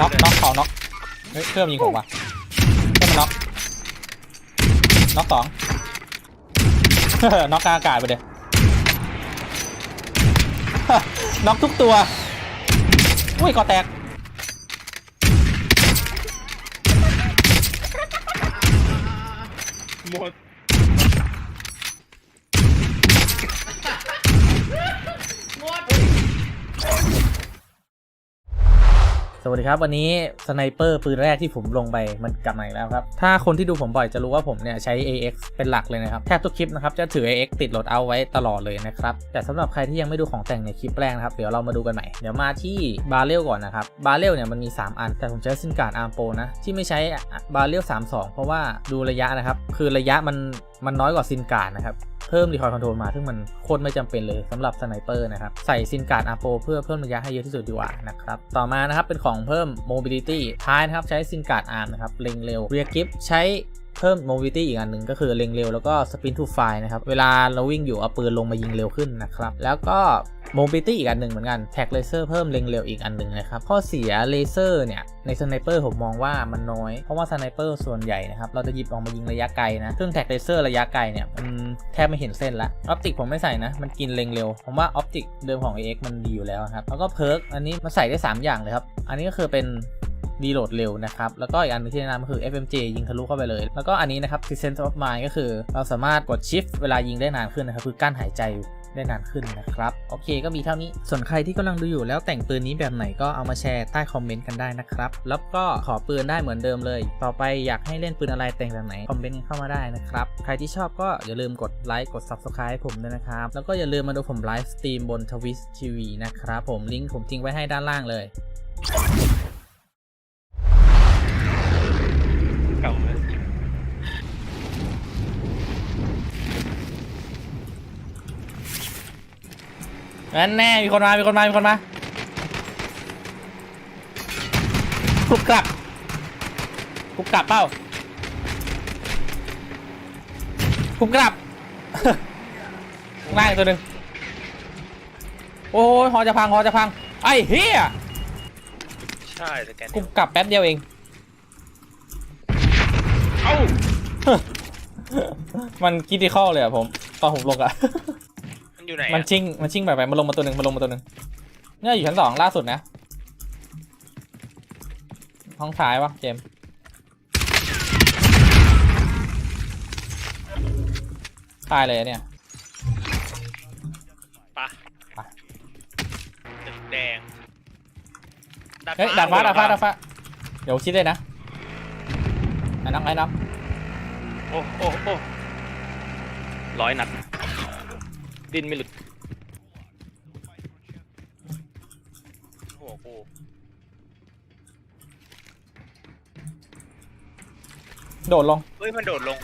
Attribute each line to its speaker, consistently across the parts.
Speaker 1: น็อกน็อกเขาน็อกเฮ้ยเพิ่อมยิงผมว่ะเพิ่มมันน็อกน็อกสอง น็อกกลางอากาศไปเลย น็อกทุกตัว อุ้ยกอแตก
Speaker 2: หมด
Speaker 1: สวัสดีครับ วันนี้สไนเปอร์ปืนแรกที่ผมลงไปมันกลับมาอีกแล้วครับ ถ้าคนที่ดูผมบ่อยจะรู้ว่าผมเนี่ยใช้ AX เป็นหลักเลยนะครับ แทบทุกคลิปนะครับ จะถือ AX ติดโหลดเอาไว้ตลอดเลยนะครับ แต่สำหรับใครที่ยังไม่ดูของแต่งในคลิปแรกนะครับ เดี๋ยวเรามาดูกันใหม่ เดี๋ยวมาที่บาเรลก่อนนะครับ บาเรลเนี่ยมันมี 3 อัน แต่ผมใช้ซินการ์ดอาร์มโปนะ ที่ไม่ใช้บาเรล32 เพราะว่าดูระยะนะครับ คือระยะมันมันน้อยกว่าซินการ์ดนะครับเพิ่มรีคอยคอนโทรลมา ซึ่งมันโคตรไม่จำเป็นเลยสำหรับสไนเปอร์นะครับ ใส่ซินการ์ดอาโปเพื่อเพิ่มระยะให้เยอะที่สุดดีกว่านะครับ ต่อมานะครับเป็นของเพิ่ม mobility ท้ายนะครับ ใช้ซิงการ์ดอาร์มนะครับเล็งเร็วเรียกิฟใช้ เพิ่ม mobility อีกอันหนึ่งก็คือเล็งเร็วแล้วก็ sprint to fire นะครับ เวลาเราวิ่งอยู่เอาปืนลงมายิงเร็วขึ้นนะครับ แล้วก็ mobility อีกอันหนึ่งเหมือนกันแท็กเลเซอร์เพิ่มเล็งเร็วอีกอันหนึ่งนะครับข้อเสียเลเซอร์เนี่ยในสไนเปอร์ผมมองว่ามันน้อย เพราะว่าสไนเปอร์ส่วนใหญ่นะครับเราจะหยิบออกมายิงระยะไกลนะซึ่งแท็กเลเซอร์ระยะไกลเนี่ยมันแทบไม่เห็นเส้นละออปติกผมไม่ใส่นะมันกินเล็งเร็วผมว่าออปติกเดิมของ AX มันดีอยู่แล้วครับแล้วก็เพิร์กอันนี้มันใส่ได้ 3 อย่างเลยครับอันนี้ก็คือเป็น รีโหลดเร็วนะครับ แล้วก็อีกอันหนึงที่แนะนำก็คือ FMJ ยิงทะลุเข้าไปเลย แล้วก็อันนี้นะครับ Sense of Mind ก็คือเราสามารถกด Shift เวลายิงได้นานขึ้นนะครับ คือกั้นหายใจได้นานขึ้นนะครับ โอเคก็มีเท่านี้ ส่วนใครที่กำลังดูอยู่แล้วแต่งปืนนี้แบบไหนก็เอามาแชร์ใต้คอมเมนต์กันได้นะครับ แล้วก็ขอปืนได้เหมือนเดิมเลย ต่อไปอยากให้เล่นปืนอะไรแต่งแบบไหน คอมเมนต์เข้ามาได้นะครับ ใครที่ชอบก็อย่าลืมกดไลค์กด Subscribe ให้ผมด้วยนะครับ แล้วก็อย่าลืมมาดูผมไลฟ์สตรีมบนทวิสทีวีนะครับผมลิงก์ผมทิ้งไว้ให้ด้านล่างเลย
Speaker 2: เก่าเลย
Speaker 1: นั่นแน่มีคนมามีคนมามีคนมาคุบกลับคุบกลับเป้าคุบกลับง่ายตัวหนึ่งโอ้ยหอจะพังหอจะพังไอ้เฮีย
Speaker 2: ใช่สแกน
Speaker 1: คุบกลับแป๊บเดียวเอง
Speaker 2: เอ้า
Speaker 1: มันคิดที่ข้อเลยอะผมตอนผมลงอะ
Speaker 2: มัน อยู่ไหน
Speaker 1: มัน
Speaker 2: อะ
Speaker 1: ชิงมันชิงไปไปมันลงมาตัวหนึ่งมันลงมาตัวหนึ่งเนี่ยอยู่ชั้นสองล่าสุดนะ ห้องท้ายวะเจมส์ตายเลยอะเนี่ย
Speaker 2: ปะ
Speaker 1: ไป
Speaker 2: ตึกแดง
Speaker 1: เฮ้ยดาดฟ้าดาดฟ้าดาดฟ้าเดี๋ยวชิดเลยนะไอ้น้องไอ้น้อง
Speaker 2: โอ้โอ้โอ้ร้อยนัด ดินไม่หลุดโอ้โหกู
Speaker 1: โดดลง
Speaker 2: เฮ้ย มันโดดลง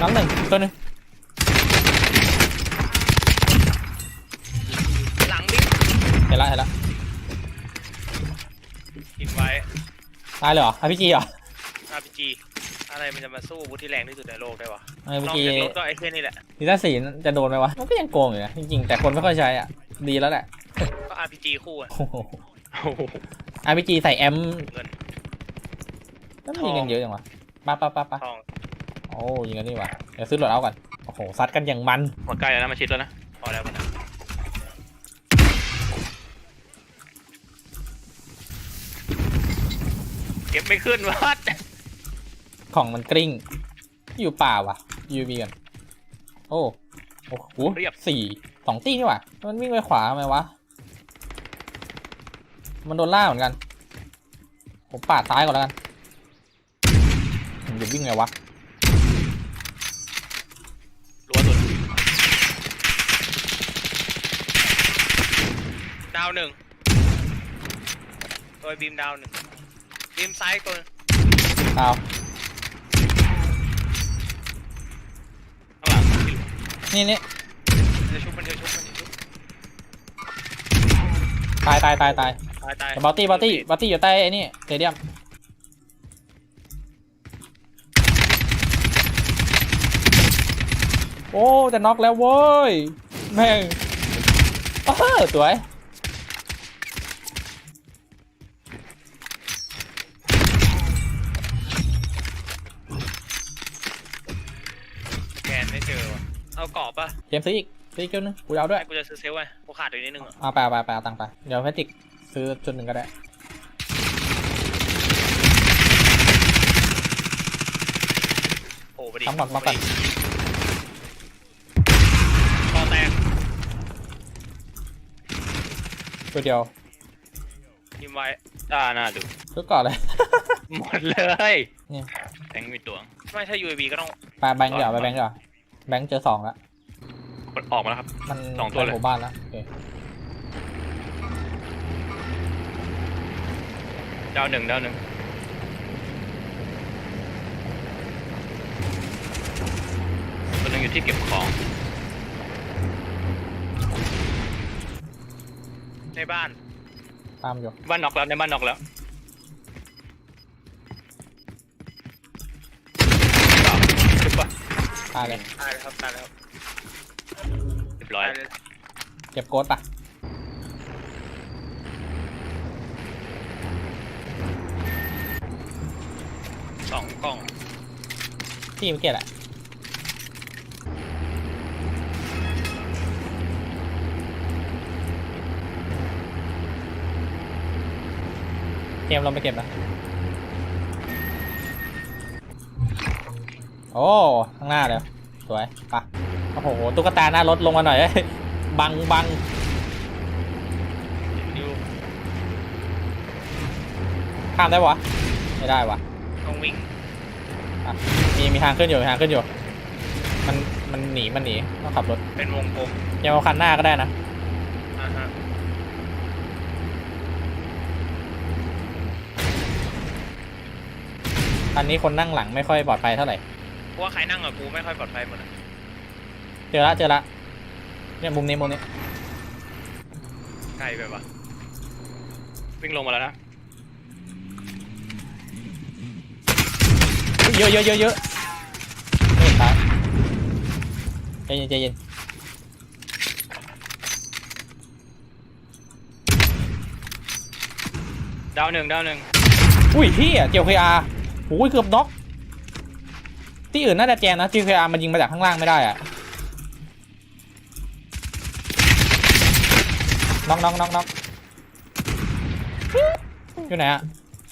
Speaker 1: น้องหนึ่งตัวหนึ่ง
Speaker 2: หลังบิ๊ก
Speaker 1: เห็นละเห็นละ
Speaker 2: กินไว้
Speaker 1: ตายเลยเหรอไอพีจีเหรอ
Speaker 2: RPG อะไรมันจะมาสู้อาวุธที่แรงที่สุดในโลกได้วะ
Speaker 1: ไอพี
Speaker 2: นอก
Speaker 1: จี
Speaker 2: จากรถก็ไอ้เพื่อนนี่แหละ
Speaker 1: ดีต้าสีจะโดนไหมวะ มันก็ยังโกงอยู่นะจริงๆแต่คนไม่ค่อยใช้อะ ดีแล้วแหละ
Speaker 2: ก็ RPG คู่อะ
Speaker 1: โอ้โห RPG ใส่แอมป์
Speaker 2: เงิน
Speaker 1: แล้วมันยิงกันเยอะจังวะป้าป้าป้าป้า
Speaker 2: ทอง
Speaker 1: โอ้ยิงกันนี่วะเดี๋ยวซื้อโหลดเอาก่อนโอ้โหซัดกันอย่างมัน
Speaker 2: หมดใกล้แล้วนะมาชิดแล้วนะ พอแล้วมันนะเก็บไม่ขึ้นวัด
Speaker 1: ของมันกริ้ง อยู่ป่าวะ UV กันโอ้โอ้โห
Speaker 2: เรียบ
Speaker 1: สี่สองตีนี่หว่ามันวิ่งไปขวาทำไมวะ มันโดนล่าเหมือนกัน ผมปาดซ้ายก่อนแล้วกันผมจะวิ่งไงวะ
Speaker 2: รัวสุดดาวหนึ่งตัวบีมดาวหนึ่งบีมซ้ายตัวหนึ่ง
Speaker 1: เอา
Speaker 2: ข้างหลัง
Speaker 1: นี่นี่
Speaker 2: มันจะชุบมันจะชุบมันจะชุบ
Speaker 1: ตายตายตายตาย
Speaker 2: ตายตาย
Speaker 1: บอตตี้บอตตี้บอตตี้อยู่ใต้ไอ้นี่เตเดียมโอ้จะน็อกแล้วเว้ยแม่งอ้โหสวย
Speaker 2: เอากรอบปะ
Speaker 1: เจมส์ซื้ออีกซื้ออีกเกี่ยวนึงกูจะเอาด้วย
Speaker 2: ไอ้กูจะซื้อเซลล์ไว้กูขาดอยู่นิดนึงอะ
Speaker 1: เอาไปเอาไปเอาไปเอาตังค์ไป เดี๋ยวแพทริกซื้อจุดหนึ่งก็ได้
Speaker 2: โอ้ไปดิ
Speaker 1: ทำก่อนมาก่อน
Speaker 2: คอแตก
Speaker 1: ตัวเดียว
Speaker 2: ทิมไว้อ่าน่าดู
Speaker 1: ซื้อก่อนเลย
Speaker 2: หมดเลย
Speaker 1: เนี่ย
Speaker 2: แทงมีตัว ไม่ถ้า UAV ก็ต้อง
Speaker 1: ไปแบงค์เดี๋ยวไปแบงค์เดี๋ยว แบงค์เจอสองแล้ว
Speaker 2: ออกมาแล้วครับ
Speaker 1: มัน
Speaker 2: สองตัวเลย
Speaker 1: ไปหมู่บ้านแล้วโอเค
Speaker 2: ดาวหนึ่งดาวหนึ่งคนหนึงอยู่ที่เก็บของ ในบ้าน
Speaker 1: ตามอยู่
Speaker 2: บ้านนอกแล้วในบ้านนอกแล้ว
Speaker 1: ตายเลย
Speaker 2: ตายแล้วครับตายแล้วเรียบร้อย
Speaker 1: เก็บโกดปะ
Speaker 2: สองกล่อง
Speaker 1: ที่เมื่อกี้แหละเกมเราไปเก็บนะ อ้ข้างหน้าเลยสวยปะโอ้โหตุ๊กตาหน้ารถลงมาหน่อยเอ้ยบังบัง
Speaker 2: ดิว
Speaker 1: ข้ามได้ปะวะไม่ได้วะ
Speaker 2: ต้องวิ่ง
Speaker 1: อะมีมีทางขึ้นอยู่มีทางขึ้นอยู่ มันมันหนีมันหนีต้องขับรถ
Speaker 2: เป็นวงกลม
Speaker 1: ยังเอาคันหน้าก็ได้นะ
Speaker 2: อ่าฮะ
Speaker 1: คันนี้คนนั่งหลังไม่ค่อยปลอดภัยเท่าไหร่
Speaker 2: เพราะว่าใครนั่งกับกูไม่ค่อยปลอดภัยหมดอะ
Speaker 1: เจอละเจอละเนี่ยมุมนี้มุมนี้
Speaker 2: ไกลไปปะวิ่งลงมาแล้วนะ
Speaker 1: อุ๊ยเยอะเยอะเยอะเยอะไม่เห็นตายใจเย็นใจเย็น
Speaker 2: ดาวหนึ่งดาวหนึ่ง
Speaker 1: อุ้ยพี่อะเจียวเคอาโอ้ยเกือบน็อก ที่อื่นน่าจะแจมนะเจียวเคอามันยิงมาจากข้างล่างไม่ได้อะน็อกน็อกน็อกน็อกอยู่ไหนอะ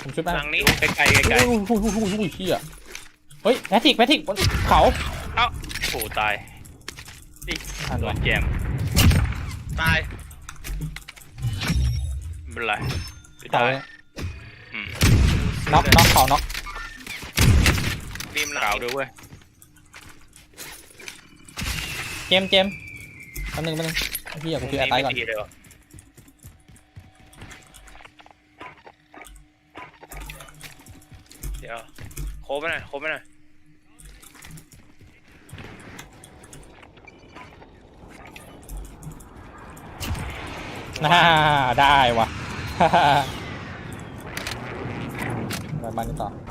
Speaker 1: ผมชุบได้
Speaker 2: หลังนี้ไกลไกลไกล
Speaker 1: โอ้ยโอ้ยโอ้ยโอ้ยโอ้ยเฮียเฮ้ยแพทริกแพทริกบนเขา
Speaker 2: เอ้าโอ้ตาย
Speaker 1: อ่าน
Speaker 2: โด
Speaker 1: ไว้
Speaker 2: นแจมตายไม่เป็นไรไม่
Speaker 1: เขา
Speaker 2: ตาย
Speaker 1: เลย
Speaker 2: อืม
Speaker 1: น็อกน็อกเขาน็อก
Speaker 2: บีมหลังด้วยเว้ย
Speaker 1: เจมส์เจมส์แป๊บนึงแป๊บนึงพี่อยากกูคือแอร์ไตก่อน
Speaker 2: ม่ดีเลยวะเดี๋ยวโคบไปหน่อยโคบไปหน่อย
Speaker 1: น่าได้ว่ะ ไปบ้านนี้ต่อ
Speaker 2: ป่ะนิ่งเลย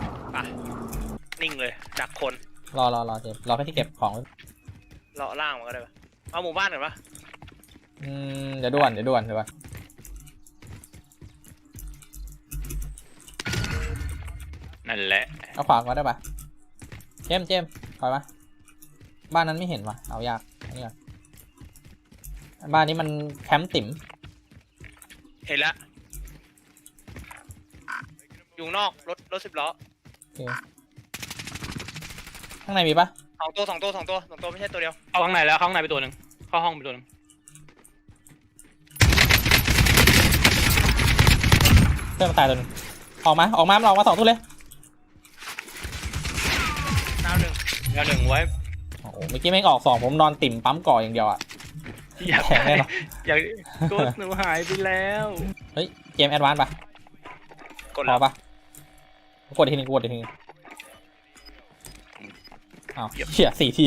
Speaker 2: ดักคน
Speaker 1: รอรอรอเจมส์รอแค่ที่เก็บของไว้
Speaker 2: เลาะล่างมันก็ได้ปะเอาหมู่บ้านก่อนปะ
Speaker 1: อืมเดี๋ยวด่วนเดี๋ยวด่วนเดี๋ยวด่วน
Speaker 2: นั่นแหละ
Speaker 1: เอาขวาก็ได้ปะเจมส์เจมส์ถอยมาบ้านนั้นไม่เห็นว่ะเอายากอันนี้ก่อนบ้านนี้มันแคมป์ติ๋ม
Speaker 2: เห็นแล้วอยู่นอกรถรถสิบล้อ
Speaker 1: ข้างในมีปะ
Speaker 2: สองตัวสองตัวสองตัวสองตัวไม่ใช่ตัวเดียวเข้าข้างในแล้วเข้าข้างในไปตัวหนึ่งเข้าห้องไปตัวหนึ่ง
Speaker 1: เพื่อนมันตายตัวหนึงออกมาออกมามันออกมาสองตัวเลย
Speaker 2: ดาวหนึ่งดาวหนึ่งไว้
Speaker 1: โอ้โหเมื่อกี้แม่งออกสองผมนอนติ่มปั๊มก่ออย่างเดียวอะ
Speaker 2: อยาก
Speaker 1: แข็งแน่นอน
Speaker 2: อยากกดหนูหายไปแล้ว
Speaker 1: เฮ้ยเกมแอดวานซ์ปะ
Speaker 2: กด
Speaker 1: พ
Speaker 2: แล้
Speaker 1: อ
Speaker 2: ว
Speaker 1: ปะกดอีกทีหนึงกดอีกทีหนึง อ้าวเชี่ยสี่ที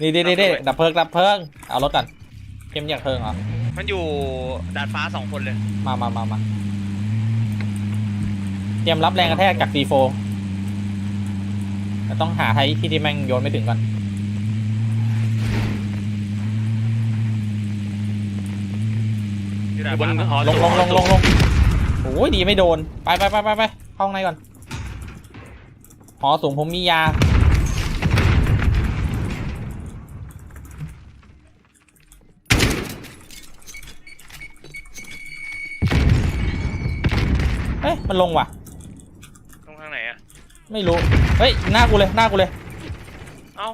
Speaker 1: นี่นี่นี่นี่ดับเพลิงดับเพลิง เอารถก่อนเกมอยากเพลิงเหรอ
Speaker 2: มันอยู่ดาดฟ้าสองคนเลย
Speaker 1: มามามามาเตรียมรับแรงกระแทกจากซีโฟแต่ต้องหาไทยที่ที่แม่งโยนไม่ถึงก่อน
Speaker 2: อยู่บนหอ
Speaker 1: ลงลงลงลง
Speaker 2: ล
Speaker 1: ลงโอ้ยดีไม่โดน ไปไปไปไปไปเข้าข้างในก่อนหอสูงผมมียา มันลงว่ะ
Speaker 2: ตรงข้างไหนอะ
Speaker 1: ไม่รู้ เฮ้ยหน้ากูเลยหน้ากูเลย
Speaker 2: เอ้า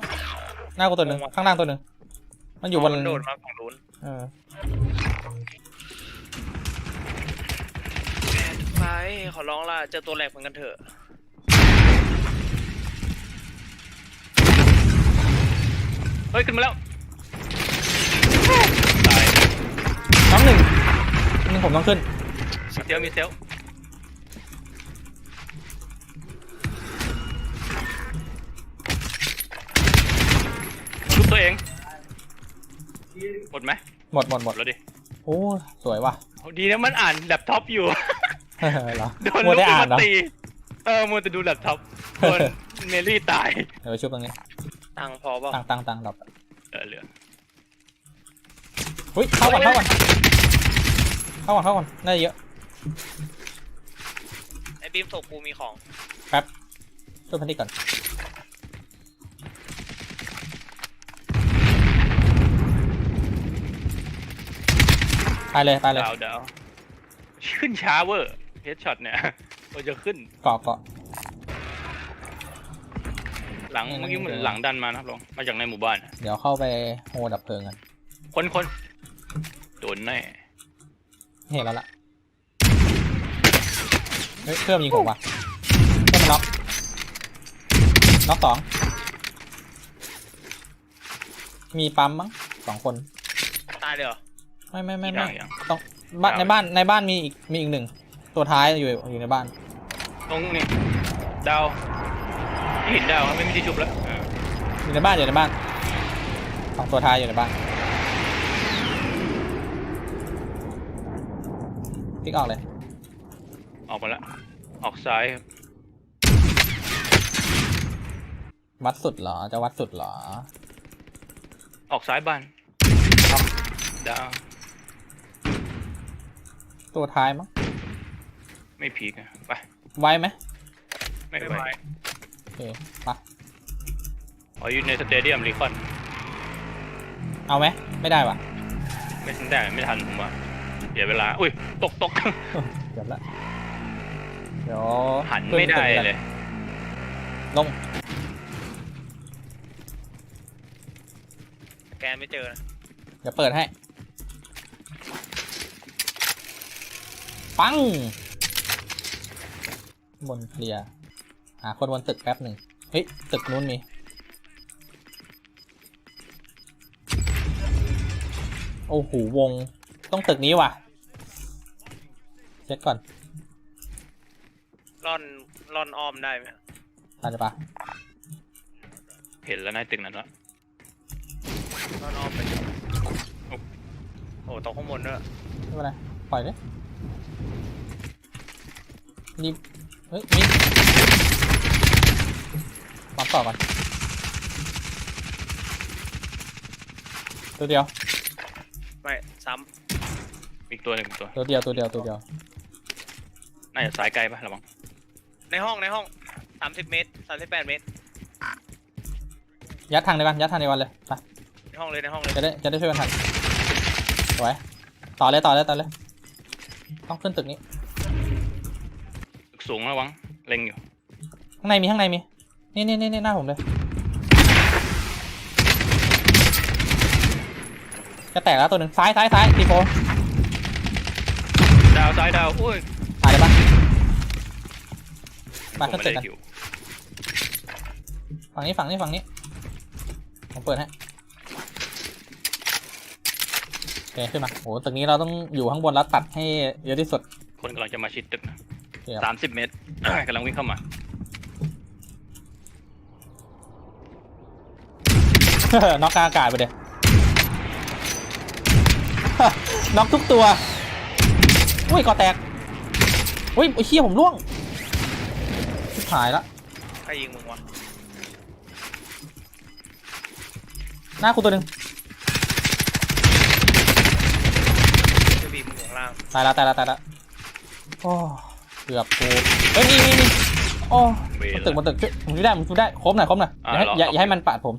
Speaker 1: หน้ากูตัวหนึ่งข้างล่างตัวหนึ่งมันอยู่บน
Speaker 2: มันโดดมาฝั่งนู้น
Speaker 1: เออ
Speaker 2: ไปขอร้องล่ะเจอตัวแรกเหมือนกันเถอะเฮ้ยขึ้นมาแล้วตาย
Speaker 1: น้องหนึ่งหนึ่งผมต้องขึ้น
Speaker 2: มีเซลลมีเซลล ดไหม
Speaker 1: หมดหมดห
Speaker 2: ห
Speaker 1: ม
Speaker 2: ม
Speaker 1: ด
Speaker 2: ดแล้วดิ
Speaker 1: โอ้สวยว่ะ
Speaker 2: เอาดีนะมันอ่านแล็ปท็อปอยู่
Speaker 1: เหรอ
Speaker 2: โดน
Speaker 1: มัว
Speaker 2: ลูก
Speaker 1: ได้
Speaker 2: ขึ้
Speaker 1: อ่าน
Speaker 2: น
Speaker 1: เหร
Speaker 2: มา
Speaker 1: อ
Speaker 2: ตีเออมัวแต่ดูแล็ปท็อปโดนเมลี่ตาย
Speaker 1: เดี๋ยวไปชุบตรงนี้
Speaker 2: ตังค์พอเปล่า
Speaker 1: ตังตังตังดรอป
Speaker 2: เออเหลือ
Speaker 1: เฮ้ยเข้าก่อนเข้าก่อนเข้าก่อนเข้าก่อนน่าจะเยอะ
Speaker 2: ไอ้บีมศพกูมีของ
Speaker 1: แป๊บช่วยพันธุ์ก่อน ตายเลยตายเลย
Speaker 2: ดาวดาวขึ้นช้าเวอร์เฮดช็อตเนี่ยเราจะขึ้น
Speaker 1: เกาะเกาะ
Speaker 2: หลัง
Speaker 1: อืม
Speaker 2: เมื่อกี้เหมือนหลังดันมานะครับลงมาจากในหมู่บ้าน
Speaker 1: เดี๋ยวเข้าไปโฮดับเพลิงกัน
Speaker 2: คนคนโดนแน่
Speaker 1: เห็นแล้วล่ะเฮ้ยเครื่องยิงผมว่ะเครื่องมันน็อกน็อกสองมีปั๊มมั้งสองคน
Speaker 2: ตายเลยเหรอ
Speaker 1: ไม่ไม่ไม่
Speaker 2: อีก
Speaker 1: ไม่
Speaker 2: ทางยัง
Speaker 1: ต้องบ้านในบ้านในบ้านมีอีกมีอีกหนึ่งตัวท้ายอยู่อยู่ในบ้าน
Speaker 2: ตรงนี้ดาวที่เห็นดาวครับไม่มีที่ชุบแล้วอ่า
Speaker 1: อยู่ในบ้านอยู่ในบ้านสองตัวท้ายอยู่ในบ้านติ๊กออกเลย
Speaker 2: ออกมาแล้วออกซ้ายครับ
Speaker 1: วัดสุดเหรอจะวัดสุดเหรอ
Speaker 2: ออกซ้ายบ้านดาว
Speaker 1: ตัวท้ายมั้ง
Speaker 2: ไม่พีกอะไป
Speaker 1: ไวไหม
Speaker 2: ไม่ไหว
Speaker 1: โอเคไป
Speaker 2: อ๋ออยู่ในสเตเดียมรีคอน
Speaker 1: เอาไหมไม่ได้ว่ะ
Speaker 2: ไม่ทันได้ไม่ทันผมว่าเสียเวลา อุ้ย ตกตก
Speaker 1: เกือบละเดี๋ยว
Speaker 2: หันไม่ได้เลย
Speaker 1: ลง
Speaker 2: แกไม่เจอนะ
Speaker 1: เดี๋ยวเปิดให้ ปัง บนเคลียร์หาคนบนตึกแป๊บหนึ่งเฮ้ย ตึกนู้นมีโอ้โหวงต้องตึกนี้ว่ะ เช็คก่อน
Speaker 2: ร่อนร่อนอ้อมได้ไหม
Speaker 1: ตามจะปะ
Speaker 2: เห็นแล้วนายตึกนั้นแล้วร่อนอ้อมไปโอ้โอ้ตกข้างบนด้วย
Speaker 1: ไม่เป็นไรปล่อยเลย รีบเฮ้ยมีปั๊มต่อก่อนตัวเดียว
Speaker 2: ไม่ซ้ำอีกตัวหนึ่งตัว
Speaker 1: ตัวเดียวตัวเดียวตัวเดียว
Speaker 2: น่าจะซ้ายไกลปะระวังในห้องในห้องสามสิบเมตรสามสิบแปดเมตร
Speaker 1: ยัดทางในวันยัดทางในวันเลยไป
Speaker 2: ในห้องเลยในห้องเลย
Speaker 1: จะได้จะได้ช่วยกันทันสวยต่อเลยต่อเลยต่อเลย ต้องขึ้นตึกนี้
Speaker 2: ตึก สูงระวังเล็งอยู่
Speaker 1: ข้างในมีข้างในมีนี่นี่นี่นี่หน้าผมเลย จะแตกแล้วตัวหนึ่งซ้ายซ้ายซ้ายทีโฟ
Speaker 2: ดาวซ้ายดาวอุ้ย
Speaker 1: ถ่ายเลยปะมา
Speaker 2: ผม
Speaker 1: ขึ้น
Speaker 2: ไม่
Speaker 1: ตึกกัน
Speaker 2: ได้คิว
Speaker 1: ฝั่งนี้ฝั่งนี้ฝั่งนี้ ผมเปิดให้โอเคขึ้นมาโอ้ตึกนี้เราต้องอยู่ข้างบนแล้วตัดให้เยอะที่สุด
Speaker 2: คนกำลังจะมาชิดตึกนะ
Speaker 1: โอเคครับ
Speaker 2: สามสิบเมตรกำลังวิ่งเข้ามา
Speaker 1: น็อกกลางอากาศไปเดี๋ย น็อกทุกตัว อุ้ยกอแตก อุ้ยไอ้เชี่ยผมร่วงชิบหายละ
Speaker 2: ใครยิงมึงวะ
Speaker 1: หน้ากูตัวหนึ่ง
Speaker 2: จะบีบมึงข้างล่าง
Speaker 1: ตายแล้วตายแล้วตายแล้วโอ้เกือบกูเฮ้ยนี่นี่นี่โอ้
Speaker 2: เว
Speaker 1: มัน
Speaker 2: ล
Speaker 1: ตึกมันตึกช่วยผมช่วยได้ผมช่วยได้ครบหน่อยครบหน่อยอย่าให้
Speaker 2: อ่า
Speaker 1: อย่า
Speaker 2: เหรอ
Speaker 1: อย่าให้มันปาดผม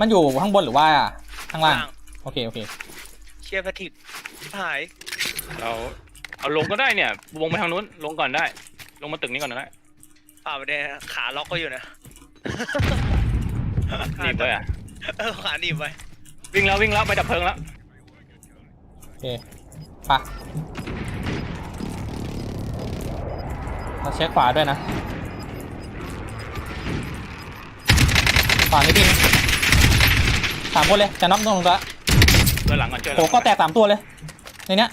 Speaker 1: มันอยู่ข้างบนหรือว่าข้างล่างโอเคโอเค
Speaker 3: เชียร์แพทริกชิบหาย
Speaker 2: เราเอาลงก็ได้เนี่ยวงไปทางนู้นลงก่อนได้ ลงมาตึกนี้ก่อนก็ได้
Speaker 3: ฝ่าไปเนี่ยขาล็อกก็อยู่นะ
Speaker 2: หนีบไปอะ
Speaker 3: เออขาหนีบไป
Speaker 2: วิ่งแล้ววิ่งแล้วไปดับเพลิงแล้ว
Speaker 1: โอเคไปะเราเช็คขวาด้วยนะขวานิดนึงสามคนเลยจะน็อกตรงละ
Speaker 2: เจอหลังก่อนเจอห
Speaker 1: โห
Speaker 2: ลัง
Speaker 1: ก็แตกสามตัวเลยในเนี้ย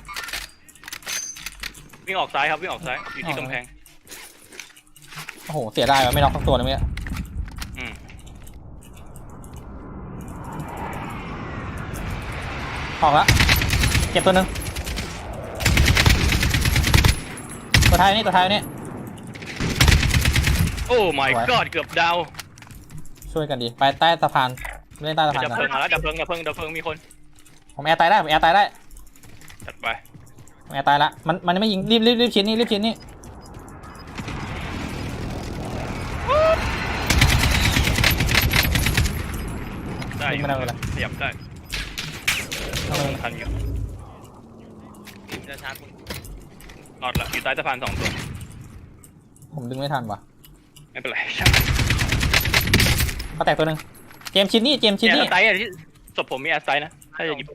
Speaker 2: วิ่งออกซ้ายครับวิ่งออกซ้ายอยู่ที่กำแพง
Speaker 1: โอ้โห เสียดายว่ะไม่น็อกทั้งตัวเลยเมื่อกี้
Speaker 2: อืม
Speaker 1: ออกละเก็บตัวหนึ่ง ตัวท้ายนี่ตัวท้ายนี่
Speaker 2: โอ้ my
Speaker 1: สวย
Speaker 2: god เกือบดาว
Speaker 1: ช่วยกันดีไปใต้สะพานเล่นใต้สะพาน
Speaker 2: ดับ
Speaker 1: กัน
Speaker 2: เพลิงมาแล้วดับเพลิงดับเพลิงดับเพลิงมีคน
Speaker 1: ผมแอร์ตายได้ผมแอร์ตายได้
Speaker 2: จัดไป
Speaker 1: ผมแอร์ตายละมันมันไม่ยิงรีบรีบรีบชิ้นนี่รีบชิ้นนี่
Speaker 2: ได้อยู่
Speaker 1: ไม่ได้ไม่ได้
Speaker 2: ขยับได้
Speaker 1: เอาเลย
Speaker 2: ทันอยู่
Speaker 3: จะชาร์จมึง
Speaker 2: รอดละอยู่ใต้สะพานสองตัว
Speaker 1: ผมดึงไม่ทันว่ะ
Speaker 2: ไม่เป็นไรช่าง
Speaker 1: เขาแตกตัวหนึ่งเจมส์ชิ้นนี่เจมส์ชิ้น
Speaker 2: เนี่ย
Speaker 1: นี่
Speaker 2: แอร์ไซด์อะที่ศพผมมีแอร์ไซด์นะ ถ้าจะหยิบ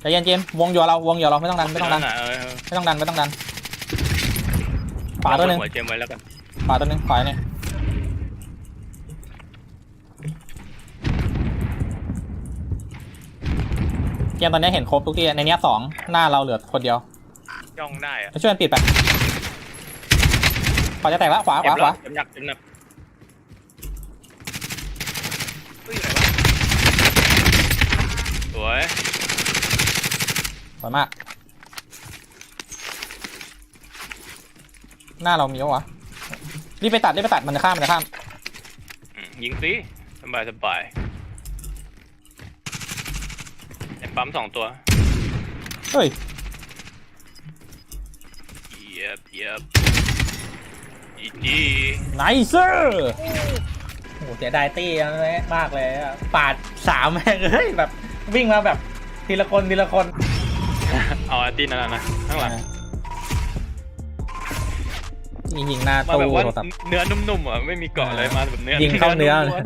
Speaker 1: ใจเย็นเจมส์วงอยู่เราวงอยู่เราไม่ต้องดันไม่ต้องดันะ
Speaker 2: เออเออ
Speaker 1: ไม่ต้องดันไม่ต้องดันขวาตัวหนึ่ง
Speaker 2: หัวเจมไว้แล้วกัน
Speaker 1: ขวาตัวหนึ่งขวาเนี่ย เกมตอนนี้เห็นครบทุกที่ในเนี้ยสองหน้าเราเหลือคนเดียว
Speaker 3: ย่องได้อะ
Speaker 1: ไปช่วยกันปิดไปขวาจะแตกแล้วขวาข
Speaker 2: เจ็บ
Speaker 1: วาข
Speaker 2: แล้ว
Speaker 1: วา
Speaker 2: เจ็บหนักเจ็บหนัก
Speaker 3: เฮ้ยอยู่ไหนวะ
Speaker 2: สวย
Speaker 1: สวยมาก หน้าเรามีปะวะรีบไปตัดรีบไปตัดมันจะข้ามมันจะข้าม
Speaker 2: อืมยิงสิสบายสบายใน ปั๊มสองตัว
Speaker 1: เฮ้ย
Speaker 2: เยียบเยียบอีจี
Speaker 1: ไนเซอร์โอ้โหเสียดายตี้มากเลยอะปาดสามแม่งเฮ้ยแบบวิ่งมาแบบทีละคนทีละคน
Speaker 2: เอาอาตีนั่นนะนะข้างหลัง
Speaker 1: ยิงยิงหน้า
Speaker 2: มา
Speaker 1: ตู้
Speaker 2: แบบว่า
Speaker 1: โทรศัพท์
Speaker 2: เนื้อนุ่มๆอะไม่มีเกาะอะไรมาแบบเนื้อ
Speaker 1: ยิงเข้าเนื้อ
Speaker 2: ล้วน